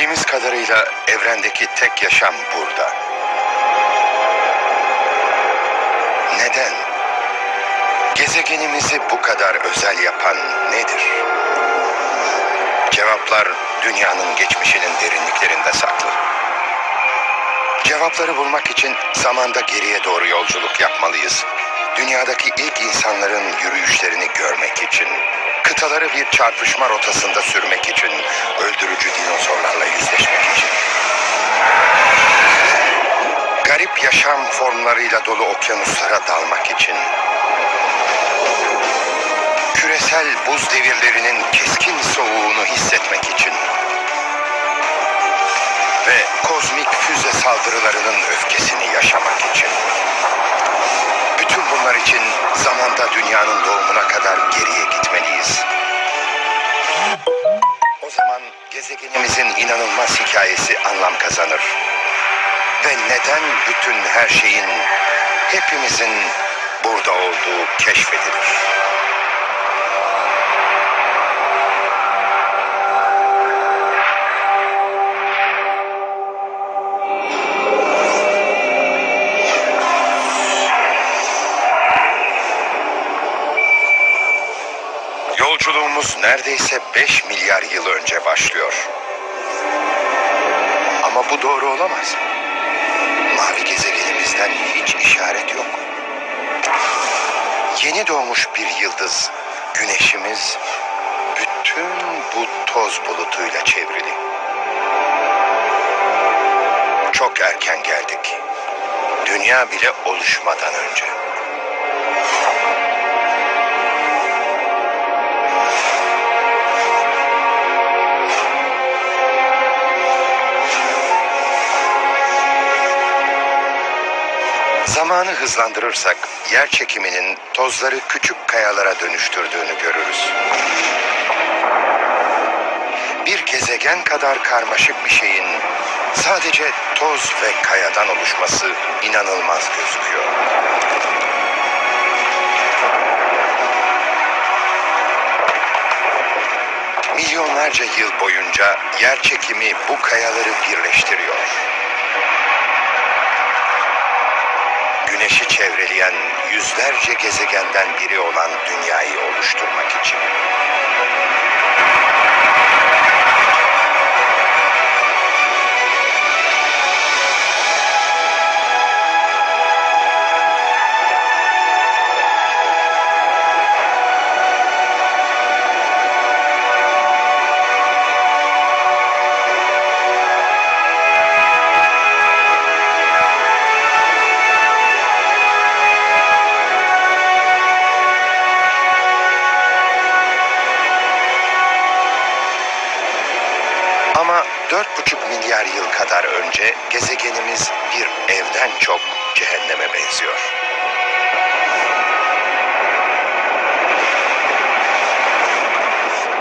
Bildiğimiz kadarıyla evrendeki tek yaşam burada. Neden? Gezegenimizi bu kadar özel yapan nedir? Cevaplar dünyanın geçmişinin derinliklerinde saklı. Cevapları bulmak için zamanda geriye doğru yolculuk yapmalıyız. Dünyadaki ilk insanların yürüyüşlerini görmek için, kıtaları bir çarpışma rotasında sürmek için, öldürücü dinozorlarla yüzleşmek için. Garip yaşam formlarıyla dolu okyanuslara dalmak için, küresel buz devirlerinin keskin soğuğunu hissetmek için ve kozmik füze saldırılarının öfkesini yaşamak için. Bunlar için zamanda dünyanın doğumuna kadar geriye gitmeliyiz. O zaman gezegenimizin inanılmaz hikayesi anlam kazanır. Ve neden bütün her şeyin hepimizin burada olduğu keşfedilir. Neredeyse 5 milyar yıl önce başlıyor. Ama bu doğru olamaz. Mavi gezegenimizden hiç işaret yok. Yeni doğmuş bir yıldız, güneşimiz bütün bu toz bulutuyla çevrili. Çok erken geldik. Dünya bile oluşmadan önce. Zamanı hızlandırırsak yer çekiminin tozları küçük kayalara dönüştürdüğünü görürüz. Bir gezegen kadar karmaşık bir şeyin sadece toz ve kayadan oluşması inanılmaz gözüküyor. Milyonlarca yıl boyunca yer çekimi bu kayaları birleştiriyor. Güneşi çevreleyen yüzlerce gezegenden biri olan dünyayı oluşturmak için. 4,5 milyar yıl kadar önce gezegenimiz bir evden çok cehenneme benziyor.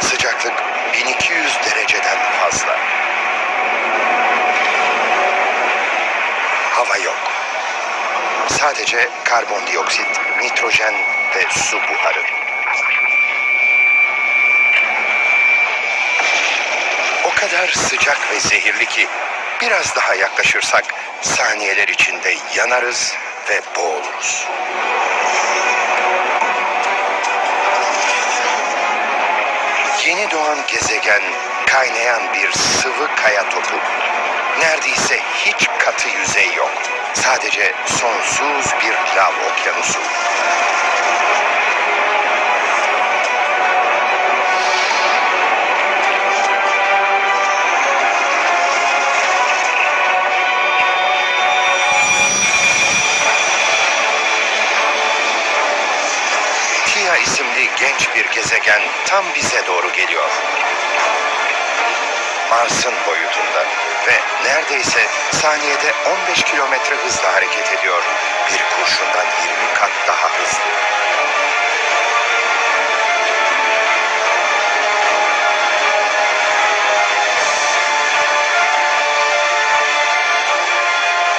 Sıcaklık 1200 dereceden fazla. Hava yok. Sadece karbondioksit, nitrojen ve su buharı. Kadar sıcak ve zehirli ki biraz daha yaklaşırsak saniyeler içinde yanarız ve boğuluruz. Yeni doğan gezegen kaynayan bir sıvı kaya topu. Neredeyse hiç katı yüzey yok. Sadece sonsuz bir lav okyanusu. İsimli genç bir gezegen tam bize doğru geliyor. Mars'ın boyutunda ve neredeyse saniyede 15 kilometre hızla hareket ediyor. Bir kurşundan 20 kat daha hızlı.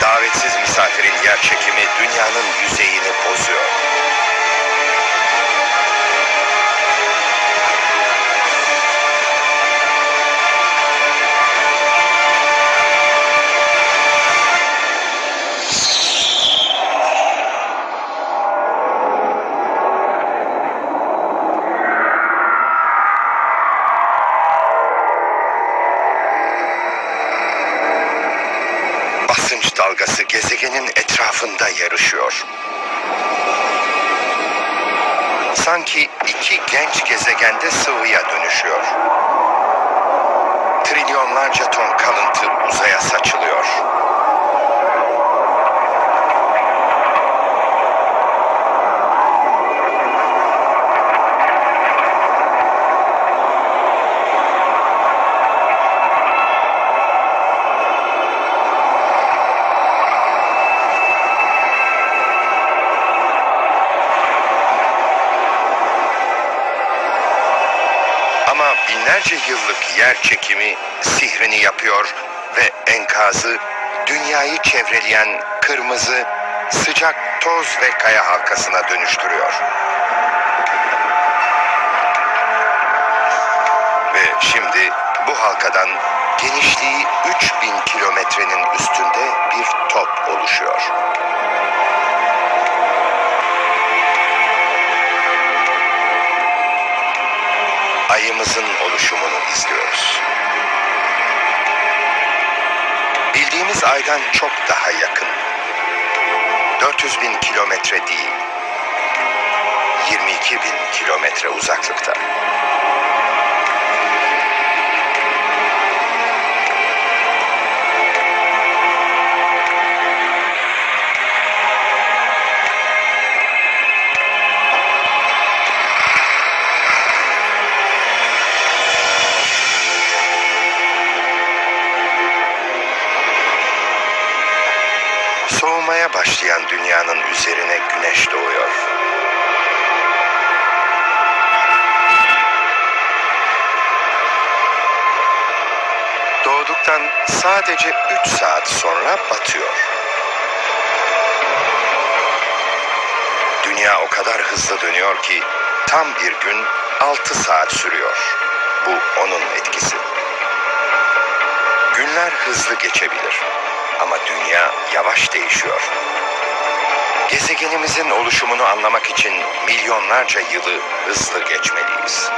Davetsiz misafirin yer çekimi dünyanın yüzeyini bozuyor. Dalgası gezegenin etrafında yarışıyor. Sanki iki genç gezegende sıvıya dönüşüyor. Trilyonlarca ton kalıntı uzaya saçılıyor. Ama binlerce yıllık yer çekimi sihrini yapıyor ve enkazı dünyayı çevreleyen kırmızı, sıcak toz ve kaya halkasına dönüştürüyor. Ve şimdi bu halkadan genişliği 3000 kilometrenin üstünde bir top oluşuyor. Ayımızın oluşumunu izliyoruz. Bildiğimiz aydan çok daha yakın. 400 bin kilometre değil, 22 bin kilometre uzaklıkta. Doğduktan sadece 3 saat sonra batıyor. Dünya o kadar hızlı dönüyor ki tam bir gün 6 saat sürüyor. Bu onun etkisi. Günler hızlı geçebilir ama dünya yavaş değişiyor. Gezegenimizin oluşumunu anlamak için milyonlarca yılı hızlı geçmeliyiz.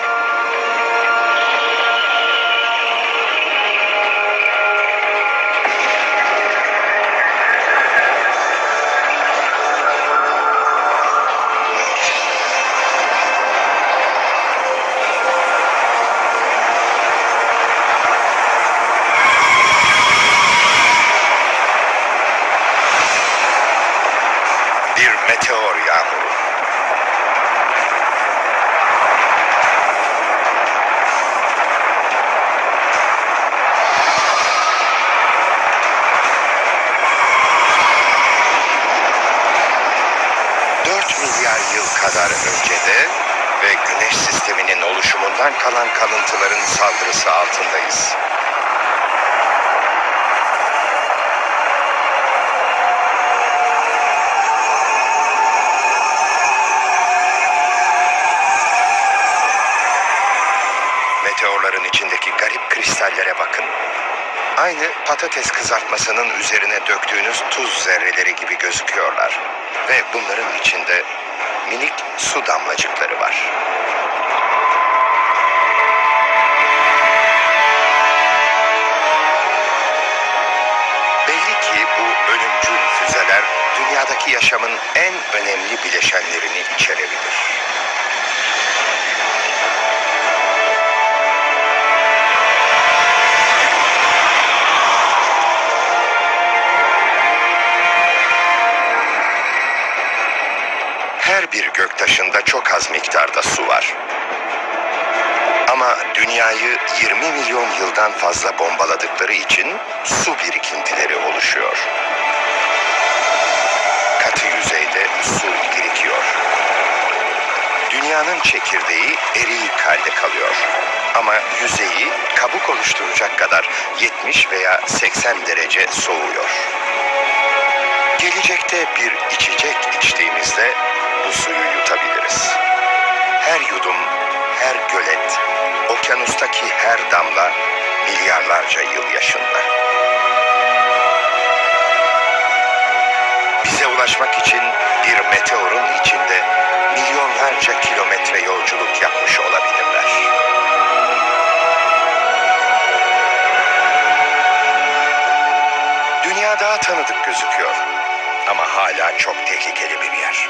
Milyar yıl kadar öncede ve güneş sisteminin oluşumundan kalan kalıntıların saldırısı altındayız. Meteorların içindeki garip kristallere bakın. Aynı patates kızartmasının üzerine döktüğünüz tuz zerreleri gibi gözüküyorlar. Ve bunların içinde minik su damlacıkları var. Belli ki bu ölümcül füzeler dünyadaki yaşamın en önemli bileşenlerini içerebilir. Yıldan fazla bombaladıkları için su birikintileri oluşuyor. Katı yüzeyde su birikiyor. Dünyanın çekirdeği eriyik halde kalıyor. Ama yüzeyi kabuk oluşturacak kadar 70 veya 80 derece soğuyor. Gelecekte bir içecek içtiğimizde bu suyu yutabiliriz. Her yudum, her gölet, okyanustaki her damla milyarlarca yıl yaşında. Bize ulaşmak için bir meteorun içinde milyonlarca kilometre yolculuk yapmış olabilirler. Dünya daha tanıdık gözüküyor. Ama hala çok tehlikeli bir yer.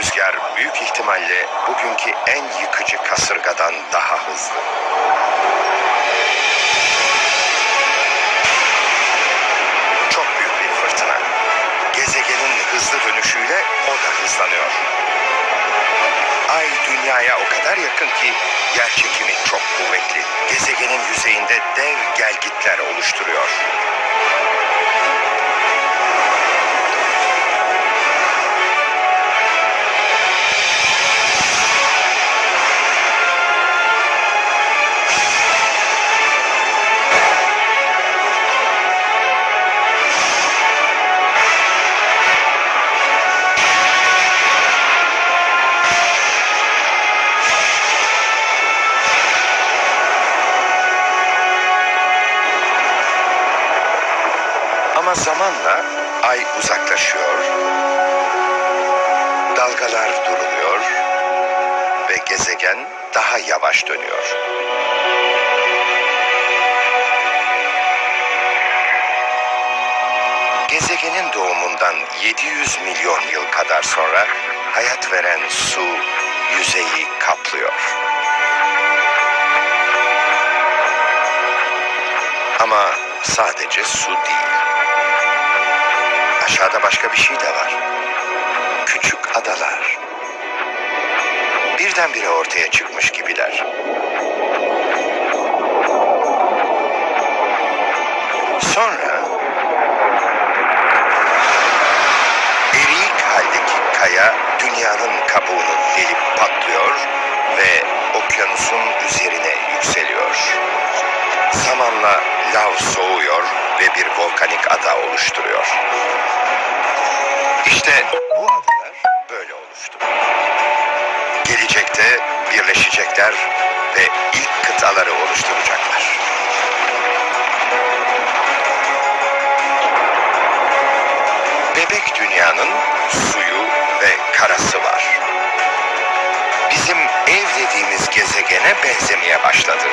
Rüzgar büyük ihtimalle bugünkü en yıkıcı kasırgadan daha hızlı. Çok büyük bir fırtına. Gezegenin hızlı dönüşüyle o da hızlanıyor. Ay dünyaya o kadar yakın ki yer çekimi çok kuvvetli. Ama zamanla ay uzaklaşıyor, dalgalar duruluyor ve gezegen daha yavaş dönüyor. Gezegenin doğumundan 700 milyon yıl kadar sonra hayat veren su yüzeyi kaplıyor. Ama sadece su değil. Aşağıda başka bir şey de var. Küçük adalar. Birdenbire ortaya çıkmış gibiler. Sonra eriyik haldeki kaya dünyanın kabuğunu delip patlıyor ve okyanusun üzerine yükseliyor. Zamanla lav soğuyor ve bir volkanik ada oluşturuyor. İşte bu adalar böyle oluştu. Gelecekte birleşecekler ve ilk kıtaları oluşturacaklar. Bebek dünyanın suyu ve karası var. Bizim ev dediğimiz gezegene benzemeye başladı.